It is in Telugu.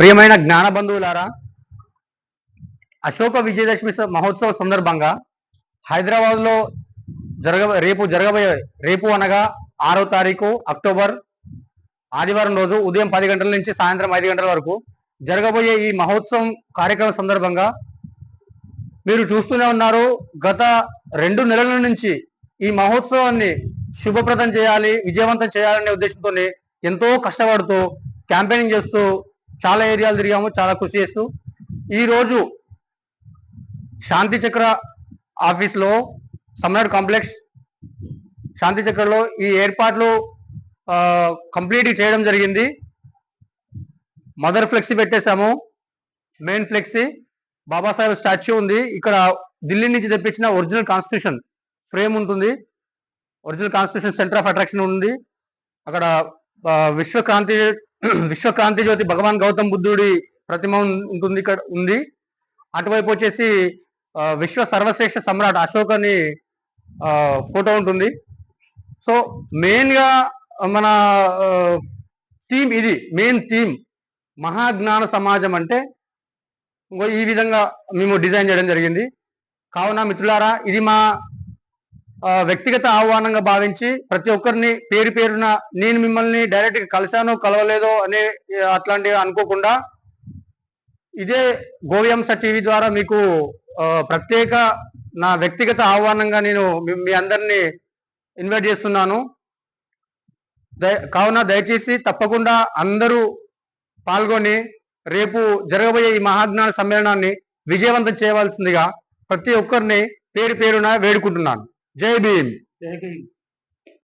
ప్రియమైన జ్ఞాన బంధువులారా అశోక విజయదశమి స- మహోత్సవ సందర్భంగా హైదరాబాద్లో జరగ రేపు జరగబోయే రేపు అనగా ఆరో తారీఖు అక్టోబర్ ఆదివారం రోజు ఉదయం పది గంటల నుంచి సాయంత్రం ఐదు గంటల వరకు జరగబోయే ఈ మహోత్సవం కార్యక్రమం సందర్భంగా మీరు చూస్తూనే ఉన్నారు. గత రెండు నెలల నుంచి ఈ మహోత్సవాన్ని శుభప్రదం చేయాలి విజయవంతం చేయాలనే ఉద్దేశంతో ఎంతో కష్టపడుతూ క్యాంపెయినింగ్ చేస్తూ చాలా ఏరియాలు తిరిగాము చాలా కృషి చేస్తూ. ఈరోజు శాంతి చక్ర ఆఫీస్లో సమ్రాట్ కాంప్లెక్స్ శాంతి చక్రలో ఈ ఏర్పాట్లు కంప్లీట్ చేయడం జరిగింది. మదర్ ఫ్లెక్సీ పెట్టేశాము మెయిన్ ఫ్లెక్సీ. బాబాసాహెబ్ స్టాచ్యూ ఉంది. ఇక్కడ ఢిల్లీ నుంచి తెప్పించిన ఒరిజినల్ కాన్స్టిట్యూషన్ ఫ్రేమ్ ఉంటుంది. Original constitution centre of attraction ఉంది. అక్కడ విశ్వక్రాంతి విశ్వకాంతి జ్యోతి భగవాన్ గౌతమ్ బుద్ధుడి ప్రతిమ ఉంటుంది ఇక్కడ ఉంది. అటువైపు వచ్చేసి విశ్వ సర్వశ్రేష్ఠ సమ్రాట్ అశోక్ అని ఫోటో ఉంటుంది. సో మెయిన్గా మన థీమ్ ఇది మెయిన్ థీమ్. మహాజ్ఞాన సమాజం అంటే ఈ విధంగా మేము డిజైన్ చేయడం జరిగింది. కావున మిత్రులారా ఇది మా వ్యక్తిగత ఆహ్వానంగా భావించి ప్రతి ఒక్కరిని పేరు పేరున నేను మిమ్మల్ని డైరెక్ట్గా కలిశానో కలవలేదో అనే అట్లాంటివి అనుకోకుండా ఇదే గోవ్యాంశ టీవీ ద్వారా మీకు ప్రత్యేక నా వ్యక్తిగత ఆహ్వానంగా నేను మీ- అందరినీ ఇన్వైట్ చేస్తున్నాను. దయ- కావున దయచేసి తప్పకుండా అందరూ పాల్గొని రేపు జరగబోయే ఈ మహాజ్ఞాన సమ్మేళనాన్ని విజయవంతం చేయవలసిందిగా ప్రతి ఒక్కరిని పేరు పేరున వేడుకుంటున్నాను. જય ભીમ. જય ભીમ.